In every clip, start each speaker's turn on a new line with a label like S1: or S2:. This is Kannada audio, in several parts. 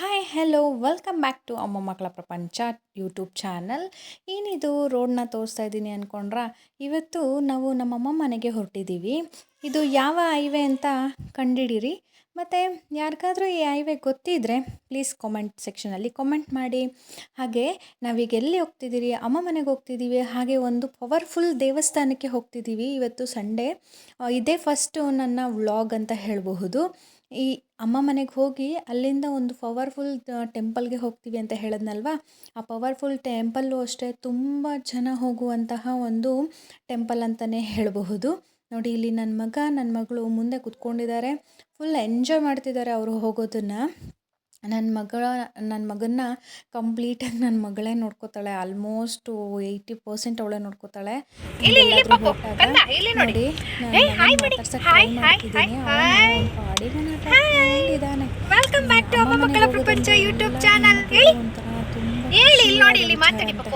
S1: Hi hello welcome back to ಅಮ್ಮ ಮಕ್ಕಳ ಪ್ರಪಂಚ ಯೂಟ್ಯೂಬ್ ಚಾನಲ್ ಏನಿದು ರೋಡ್ನ ತೋರಿಸ್ತಾ ಇದ್ದೀನಿ ಅಂದ್ಕೊಂಡ್ರ ಇವತ್ತು ನಾವು ನಮ್ಮಮ್ಮ ಮನೆಗೆ ಹೊರಟಿದ್ದೀವಿ. ಇದು ಯಾವ ಹೈವೇ ಅಂತ ಕಂಡಿಡೀರಿ? ಮತ್ತು ಯಾರಿಗಾದರೂ ಈ ಹೈವೇ ಗೊತ್ತಿದ್ದರೆ ಪ್ಲೀಸ್ ಕಾಮೆಂಟ್ ಸೆಕ್ಷನಲ್ಲಿ ಕಾಮೆಂಟ್ ಮಾಡಿ. ಹಾಗೆ ನಾವೀಗ ಎಲ್ಲಿ ಹೋಗ್ತಿದ್ದೀರಿ? ಅಮ್ಮ ಮನೆಗೆ ಹೋಗ್ತಿದ್ದೀವಿ. ಹಾಗೆ ಒಂದು ಪವರ್ಫುಲ್ ದೇವಸ್ಥಾನಕ್ಕೆ ಹೋಗ್ತಿದ್ದೀವಿ. ಇವತ್ತು ಸಂಡೇ ಇದೇ ಫಸ್ಟು ನನ್ನ ವ್ಲಾಗ್ ಅಂತ ಹೇಳಬಹುದು. ಈ ಅಮ್ಮ ಮನೆಗೆ ಹೋಗಿ ಅಲ್ಲಿಂದ ಒಂದು ಪವರ್ಫುಲ್ ಟೆಂಪಲ್ಗೆ ಹೋಗ್ತೀವಿ ಅಂತ ಹೇಳಿದ್ನಲ್ವಾ? ಆ ಪವರ್ಫುಲ್ ಟೆಂಪಲ್ಲು ಅಷ್ಟೇ ತುಂಬ ಜನ ಹೋಗುವಂತಹ ಒಂದು ಟೆಂಪಲ್ ಅಂತಲೇ ಹೇಳಬಹುದು. ನೋಡಿ, ಇಲ್ಲಿ ನನ್ನ ಮಗ ನನ್ನ ಮಗಳು ಮುಂದೆ ಕುತ್ಕೊಂಡಿದ್ದಾರೆ. ಫುಲ್ ಎಂಜಾಯ್ ಮಾಡ್ತಿದ್ದಾರೆ ಅವರು ಹೋಗೋದನ್ನು. ನನ್ನ ಮಗಳ ನನ್ನ ಮಗನ್ನ ಕಂಪ್ಲೀಟಾಗಿ ನನ್ನ ಮಗಳೇ ನೋಡ್ಕೋತಾಳೆ. ಆಲ್ಮೋಸ್ಟ್ ಏಯ್ಟಿ ಪರ್ಸೆಂಟ್ ಅವಳೇ ನೋಡ್ಕೋತಾಳೆ.
S2: ನೋಡಿ.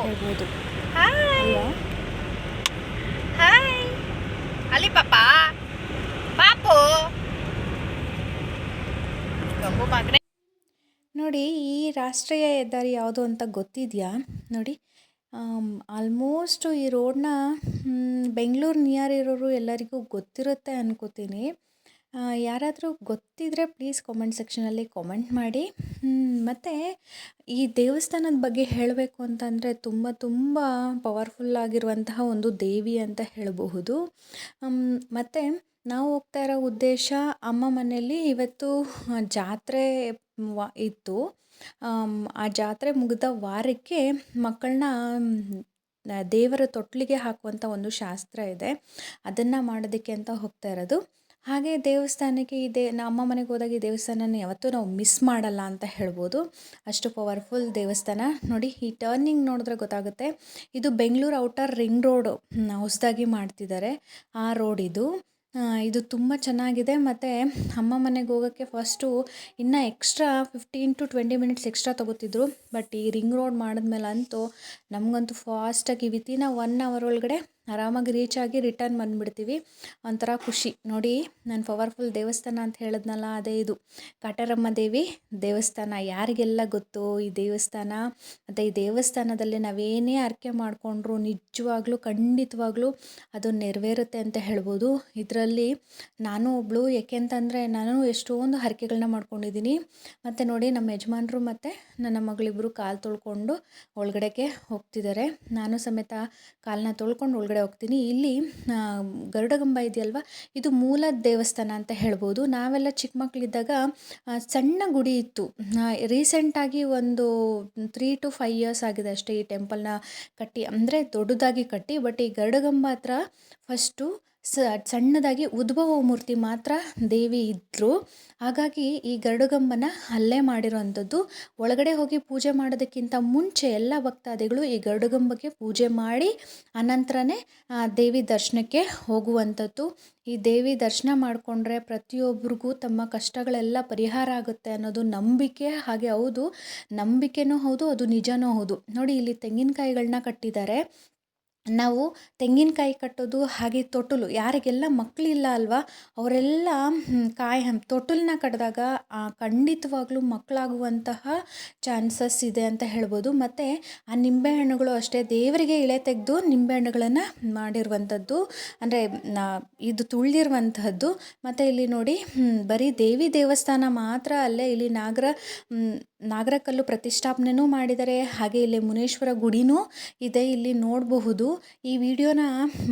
S1: ಹೇಳ್ಬೋದು.
S2: ಅಲ್ಲಿ ಪಾಪ. ಪಾಪು. ಗಂಗು
S1: ನೋಡಿ, ಈ ರಾಷ್ಟ್ರೀಯ ಹೆದ್ದಾರಿ ಯಾವುದು ಅಂತ ಗೊತ್ತಿದೆಯಾ? ನೋಡಿ ಆಲ್ಮೋಸ್ಟ್ ಈ ರೋಡ್ನ ಬೆಂಗಳೂರು ನಿಯರ್ ಇರೋರು ಎಲ್ಲರಿಗೂ ಗೊತ್ತಿರುತ್ತೆ ಅನ್ಕೋತೀನಿ. ಯಾರಾದರೂ ಗೊತ್ತಿದ್ರೆ ಪ್ಲೀಸ್ ಕಾಮೆಂಟ್ ಸೆಕ್ಷನಲ್ಲಿ ಕಾಮೆಂಟ್ ಮಾಡಿ. ಮತ್ತು ಈ ದೇವಸ್ಥಾನದ ಬಗ್ಗೆ ಹೇಳಬೇಕು ಅಂತಂದರೆ ತುಂಬ ತುಂಬ ಪವರ್ಫುಲ್ ಆಗಿರುವಂತಹ ಒಂದು ದೇವಿ ಅಂತ ಹೇಳಬಹುದು. ಮತ್ತು ನಾವು ಹೋಗ್ತಾ ಇರೋ ಉದ್ದೇಶ ಅಮ್ಮ ಮನೆಯಲ್ಲಿ ಇವತ್ತು ಜಾತ್ರೆ ವ ಇತ್ತು. ಆ ಜಾತ್ರೆ ಮುಗಿದ ವಾರಕ್ಕೆ ಮಕ್ಕಳನ್ನ ದೇವರ ತೊಟ್ಟಲಿಗೆ ಹಾಕುವಂಥ ಒಂದು ಶಾಸ್ತ್ರ ಇದೆ. ಅದನ್ನು ಮಾಡೋದಕ್ಕೆ ಅಂತ ಹೋಗ್ತಾ ಇರೋದು. ಹಾಗೆ ದೇವಸ್ಥಾನಕ್ಕೆ ಇದೆ ನಮ್ಮ ಮನೆಗೆ ಹೋದಾಗ ಈ ದೇವಸ್ಥಾನನ ಯಾವತ್ತೂ ನಾವು ಮಿಸ್ ಮಾಡಲ್ಲ ಅಂತ ಹೇಳ್ಬೋದು. ಅಷ್ಟು ಪವರ್ಫುಲ್ ದೇವಸ್ಥಾನ. ನೋಡಿ, ಈ ಟರ್ನಿಂಗ್ ನೋಡಿದ್ರೆ ಗೊತ್ತಾಗುತ್ತೆ. ಇದು ಬೆಂಗಳೂರು ಔಟರ್ ರಿಂಗ್ ರೋಡು ಹೊಸದಾಗಿ ಮಾಡ್ತಿದ್ದಾರೆ. ಆ ರೋಡ್ ಇದು. ಇದು ತುಂಬ ಚೆನ್ನಾಗಿದೆ. ಮತ್ತು ಅಮ್ಮ ಮನೆಗೆ ಹೋಗೋಕ್ಕೆ ಫಸ್ಟು ಇನ್ನೂ extra fifteen to twenty minutes extra ತೊಗೋತಿದ್ರು. ಬಟ್ ಈ ರಿಂಗ್ ರೋಡ್ ಮಾಡಿದ್ಮೇಲೆ ಅಂತೂ ನಮಗಂತೂ ಫಾಸ್ಟಾಗಿ ವಿತಿನ್ ಒನ್ ಅವರ್ ಒಳಗಡೆ ಆರಾಮಾಗಿ ರೀಚ್ ಆಗಿ ರಿಟರ್ನ್ ಬಂದುಬಿಡ್ತೀವಿ. ಒಂಥರ ಖುಷಿ. ನೋಡಿ, ನಾನು ಪವರ್ಫುಲ್ ದೇವಸ್ಥಾನ ಅಂತ ಹೇಳಿದ್ನಲ್ಲ, ಅದೇ ಇದು. ಕಾಟಾರಮ್ಮ ದೇವಿ ದೇವಸ್ಥಾನ. ಯಾರಿಗೆಲ್ಲ ಗೊತ್ತು ಈ ದೇವಸ್ಥಾನ? ಮತ್ತು ಈ ದೇವಸ್ಥಾನದಲ್ಲಿ ನಾವೇನೇ ಅರ್ಕೆ ಮಾಡಿಕೊಂಡ್ರು ನಿಜವಾಗ್ಲೂ, ಖಂಡಿತವಾಗ್ಲೂ ಅದು ನೆರವೇರುತ್ತೆ ಅಂತ ಹೇಳ್ಬೋದು. ಇದರಲ್ಲಿ ನಾನು ಒಬ್ಬಳು ಏಕೆಂತಂದರೆ ನಾನು ಎಷ್ಟೊಂದು ಹರಕೆಗಳನ್ನ ಮಾಡ್ಕೊಂಡಿದ್ದೀನಿ. ಮತ್ತು ನೋಡಿ, ನಮ್ಮ ಯಜಮಾನರು ಮತ್ತು ನನ್ನ ಮಗಳಿಬ್ಬರು ಕಾಲು ತೊಳ್ಕೊಂಡು ಒಳಗಡೆಗೆ ಹೋಗ್ತಿದ್ದಾರೆ. ನಾನು ಸಮೇತ ಕಾಲನ್ನ ತೊಳ್ಕೊಂಡು ಒಳಗಡೆ ಹೋಗ್ತೀನಿ. ಇಲ್ಲಿ ಗರುಡಗಂಬ ಇದೆಯಲ್ವ? ಇದು ಮೂಲ ದೇವಸ್ಥಾನ ಅಂತ ಹೇಳ್ಬೋದು. ನಾವೆಲ್ಲ ಚಿಕ್ಕ ಮಕ್ಕಳಿದ್ದಾಗ ಸಣ್ಣ ಗುಡಿ ಇತ್ತು. ರೀಸೆಂಟಾಗಿ ಒಂದು ತ್ರೀ ಟು ಫೈವ್ ಇಯರ್ಸ್ ಆಗಿದೆ ಅಷ್ಟೇ ಈ ಟೆಂಪಲ್ನ ಕಟ್ಟಿ. ಅಂದರೆ ದೊಡ್ಡದಾಗಿ ಕಟ್ಟಿ ಬಟ್ ಈ ಗರುಡಗಂಬ ಹತ್ರ ಫಸ್ಟು ಸ ಸಣ್ಣದಾಗಿ ಉದ್ಭವ ಮೂರ್ತಿ ಮಾತ್ರ ದೇವಿ ಇದ್ದರು ಹಾಗಾಗಿ ಈ ಗರುಡಗಂಬನ ಅಲ್ಲೇ ಮಾಡಿರೋವಂಥದ್ದು. ಒಳಗಡೆ ಹೋಗಿ ಪೂಜೆ ಮಾಡೋದಕ್ಕಿಂತ ಮುಂಚೆ ಎಲ್ಲ ಭಕ್ತಾದಿಗಳು ಈ ಗರುಡಗಂಬಕ್ಕೆ ಪೂಜೆ ಮಾಡಿ, ಅನಂತರನೇ ದೇವಿ ದರ್ಶನಕ್ಕೆ ಹೋಗುವಂಥದ್ದು. ಈ ದೇವಿ ದರ್ಶನ ಮಾಡಿಕೊಂಡ್ರೆ ಪ್ರತಿಯೊಬ್ಬರಿಗೂ ತಮ್ಮ ಕಷ್ಟಗಳೆಲ್ಲ ಪರಿಹಾರ ಆಗುತ್ತೆ ಅನ್ನೋದು ನಂಬಿಕೆ. ಹಾಗೆ ಹೌದು, ನಂಬಿಕೆನೂ ಹೌದು, ಅದು ನಿಜನೂ ಹೌದು. ನೋಡಿ, ಇಲ್ಲಿ ತೆಂಗಿನಕಾಯಿಗಳನ್ನ ಕಟ್ಟಿದ್ದಾರೆ. ನಾವು ತೆಂಗಿನಕಾಯಿ ಕಟ್ಟೋದು ಹಾಗೆ ತೊಟ್ಟಲು ಯಾರಿಗೆಲ್ಲ ಮಕ್ಕಳಿಲ್ಲ ಅಲ್ವಾ, ಅವರೆಲ್ಲ ಕಾಯಿ ತೊಟ್ಟಲನ್ನ ಕಟ್ಟಿದಾಗ ಖಂಡಿತವಾಗ್ಲೂ ಮಕ್ಕಳಾಗುವಂತಹ ಚಾನ್ಸಸ್ ಇದೆ ಅಂತ ಹೇಳ್ಬೋದು. ಮತ್ತು ಆ ನಿಂಬೆಹಣ್ಣುಗಳು ಅಷ್ಟೇ, ದೇವರಿಗೆ ಇಳೆ ತೆಗೆದು ನಿಂಬೆಹಣ್ಣುಗಳನ್ನು ಮಾಡಿರುವಂಥದ್ದು, ಅಂದರೆ ಇದು ತುಳಿದಿರುವಂತಹದ್ದು ಮತ್ತು ಇಲ್ಲಿ ನೋಡಿ ಬರೀ ದೇವಿ ದೇವಸ್ಥಾನ ಮಾತ್ರ ಅಲ್ಲೇ, ಇಲ್ಲಿ ನಾಗರ ನಾಗರಕಲ್ಲು ಪ್ರತಿಷ್ಠಾಪನೆನೂ ಮಾಡಿದ್ದಾರೆ. ಹಾಗೆ ಇಲ್ಲಿ ಮುನೇಶ್ವರ ಗುಡಿನೂ ಇದೆ, ಇಲ್ಲಿ ನೋಡಬಹುದು. ಈ ವಿಡಿಯೋನ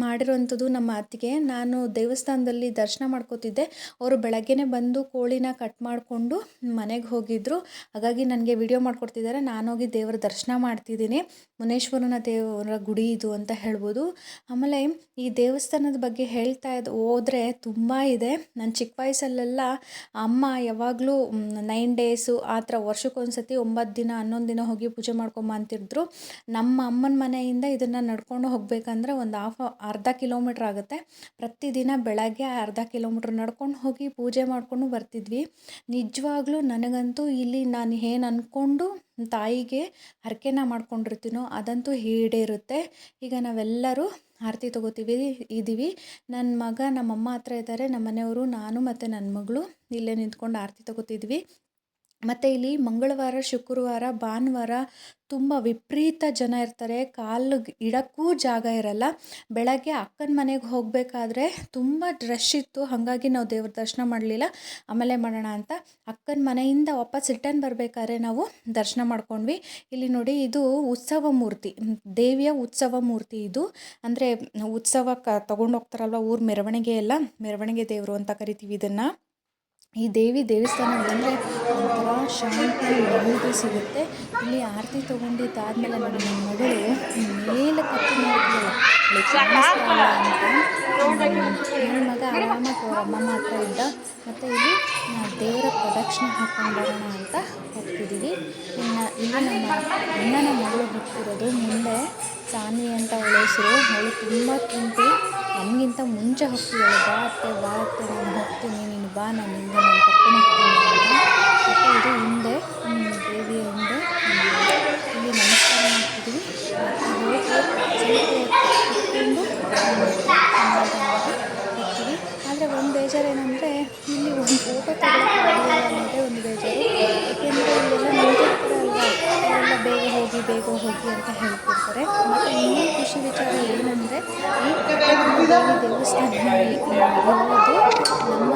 S1: ಮಾಡಿರೋವಂಥದ್ದು ನಮ್ಮ ಅತ್ತಿಗೆ. ನಾನು ದೇವಸ್ಥಾನದಲ್ಲಿ ದರ್ಶನ ಮಾಡ್ಕೋತಿದ್ದೆ. ಅವರು ಬೆಳಗ್ಗೆನೆ ಬಂದು ಕೋಳಿನ ಕಟ್ ಮಾಡಿಕೊಂಡು ಮನೆಗೆ ಹೋಗಿದ್ದರು ಹಾಗಾಗಿ ನನಗೆ ವಿಡಿಯೋ ಮಾಡಿಕೊಡ್ತಿದ್ದಾರೆ. ನಾನೋಗಿ ದೇವರ ದರ್ಶನ ಮಾಡ್ತಿದ್ದೀನಿ. ಮುನೇಶ್ವರನ ದೇವರ ಗುಡಿ ಇದು ಅಂತ ಹೇಳ್ಬೋದು. ಆಮೇಲೆ ಈ ದೇವಸ್ಥಾನದ ಬಗ್ಗೆ ಹೇಳ್ತಾ ಇದ್ದು ಹೋದರೆ ತುಂಬ ಇದೆ. ನನ್ನ ಚಿಕ್ಕ ವಯಸ್ಸಲ್ಲೆಲ್ಲ ಅಮ್ಮ ಯಾವಾಗಲೂ ನೈನ್ ಡೇಸು ಆ ಥರ ವರ್ಷಕ್ಕೊಂದ್ಸತಿ ಒಂಬತ್ತು ದಿನ ಹನ್ನೊಂದು ದಿನ ಹೋಗಿ ಪೂಜೆ ಮಾಡ್ಕೊಂಬ ಅಂತಿದ್ರು ನಮ್ಮ ಅಮ್ಮನ ಮನೆಯಿಂದ ಇದನ್ನು ನಡ್ಕೊಂಡು ಹೋಗಬೇಕಂದ್ರೆ ಒಂದು ಹಾಫ್ ಅರ್ಧ ಕಿಲೋಮೀಟ್ರ್ ಆಗುತ್ತೆ. ಪ್ರತಿದಿನ ಬೆಳಗ್ಗೆ ಅರ್ಧ ಕಿಲೋಮೀಟ್ರ್ ನಡ್ಕೊಂಡು ಹೋಗಿ ಪೂಜೆ ಮಾಡಿಕೊಂಡು ಬರ್ತಿದ್ವಿ. ನಿಜವಾಗ್ಲೂ ನನಗಂತೂ ಇಲ್ಲಿ ನಾನು ಏನು ಅಂದ್ಕೊಂಡು ತಾಯಿಗೆ ಹರಕೆನ ಮಾಡ್ಕೊಂಡಿರ್ತೀನೋ ಅದಂತೂ ಈಡೇರುತ್ತೆ. ಈಗ ನಾವೆಲ್ಲರೂ ಆರತಿ ತೊಗೋತೀವಿ ಇದ್ದೀವಿ ನನ್ನ ಮಗ ನಮ್ಮಮ್ಮ ಹತ್ರ ಇದ್ದಾರೆ ನಮ್ಮ ಮನೆಯವರು ನಾನು ಮತ್ತು ನನ್ನ ಮಗಳು ಇಲ್ಲೇ ನಿಂತ್ಕೊಂಡು ಆರತಿ ತೊಗೋತಿದ್ವಿ. ಮತ್ತು ಇಲ್ಲಿ ಮಂಗಳವಾರ, ಶುಕ್ರವಾರ, ಭಾನುವಾರ ತುಂಬ ವಿಪರೀತ ಜನ ಇರ್ತಾರೆ. ಕಾಲು ಇಡಕ್ಕೂ ಜಾಗ ಇರಲ್ಲ. ಬೆಳಗ್ಗೆ ಅಕ್ಕನ ಮನೆಗೆ ಹೋಗಬೇಕಾದ್ರೆ ತುಂಬ ರಶ್ ಇತ್ತು. ಹಾಗಾಗಿ ನಾವು ದೇವ್ರ ದರ್ಶನ ಮಾಡಲಿಲ್ಲ. ಆಮೇಲೆ ಮಾಡೋಣ ಅಂತ ಅಕ್ಕನ ಮನೆಯಿಂದ ವಾಪಸ್ ರಿಟರ್ನ್ ಬರಬೇಕಾದ್ರೆ ನಾವು ದರ್ಶನ ಮಾಡ್ಕೊಂಡ್ವಿ. ಇಲ್ಲಿ ನೋಡಿ ಇದು ಉತ್ಸವ ಮೂರ್ತಿ. ದೇವಿಯ ಉತ್ಸವ ಮೂರ್ತಿ ಇದು. ಅಂದರೆ ಉತ್ಸವ ಕ ತೊಗೊಂಡೋಗ್ತಾರಲ್ವ ಊರ ಮೆರವಣಿಗೆ ಎಲ್ಲ? ಮೆರವಣಿಗೆ ದೇವರು ಅಂತ ಕರಿತೀವಿ ಇದನ್ನು. ಈ ದೇವಿ ದೇವಸ್ಥಾನ ಬಂದರೆ ಒಂಥರ ಶಾಂತಿ ನೆಮ್ಮದಿ ಸಿಗುತ್ತೆ. ಇಲ್ಲಿ ಆರತಿ ತೊಗೊಂಡಿದ್ದಾದ್ಮೇಲೆ ನನ್ನ ಮಗಳು ಮೇಲೆ ಕತ್ತಿ ಇಲ್ಲ ಅಂತ ನನ್ನ ಮಗ ಆರಾಮಾಗಿ ಅವ್ರ ಅಮ್ಮಮ್ಮ ಹತ್ರ ಇದ್ದ. ಮತ್ತು ಇಲ್ಲಿ ದೇವರ ಪ್ರದಕ್ಷಿಣೆ ಹಾಕ್ಕೊಂಡು ಬರೋಣ ಅಂತ ಹೋಗ್ತಿದ್ದೀವಿ. ಇನ್ನು ಇಲ್ಲಿ ನಮ್ಮ ಅಣ್ಣನ ಮಗಳು ಹುಟ್ಟಿರೋದು ಮುಂದೆ ಸಾನಿ ಅಂತ ಅವಳ ಹೆಸರು. ಅವಳು ತುಂಬ ತಿಂತಿ ನಮಗಿಂತ ಮುಂಚೆ ಹೋಗ್ತಿದ್ದಾಳೆ ಬಾ ಅತ್ತೆ ಬಾ ಅತ್ತೆ, ನಾನು ಹೋಗ್ತೀನಿ. ನೀನು ಬಾ, ನಾನು ಹಿಂದೆ ನಾನು ಕರ್ಕೊಂಡು ಹೋಗ್ತೀನಿ ಮತ್ತು ಇದು ಹಿಂದೆ ದೇವಿಯ ಹಿಂದೆ ಫೋಟೋ ಒಂದು ಬೇಜಾರು ಏಕೆಂದರೆ ಇಲ್ಲೆಲ್ಲ ಅವರೆಲ್ಲ ಬೇಗ ಹೋಗಿ ಬೇಗ ಹೋಗಿ ಅಂತ ಹೇಳ್ತಿರ್ತಾರೆ ಮತ್ತು ಇನ್ನೊಂದು ಖುಷಿ ವಿಚಾರ ಏನಂದರೆ ಈ ದೇವಿ ದೇವಸ್ಥಾನ ಇರೋದು ನಮ್ಮ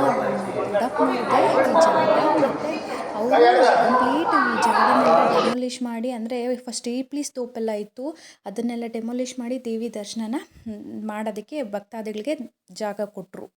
S1: ದೊಡ್ಡಪ್ಪನವ್ರದ್ದೇ ಜಾಗ ಮತ್ತು ಅವರು ಕಂಪ್ಲೀಟ್ ಈ ಜಾಗನೆಲ್ಲ ಡೆಮೊಲಿಷ್ ಮಾಡಿ ಅಂದರೆ ಫಸ್ಟ್ ಈ ಪ್ಲೀಸ್ ತೋಪೆಲ್ಲ ಇತ್ತು ಅದನ್ನೆಲ್ಲ ಡೆಮೊಲಿಷ್ ಮಾಡಿ ದೇವಿ ದರ್ಶನನ ಮಾಡೋದಕ್ಕೆ ಭಕ್ತಾದಿಗಳಿಗೆ ಜಾಗ ಕೊಟ್ಟರು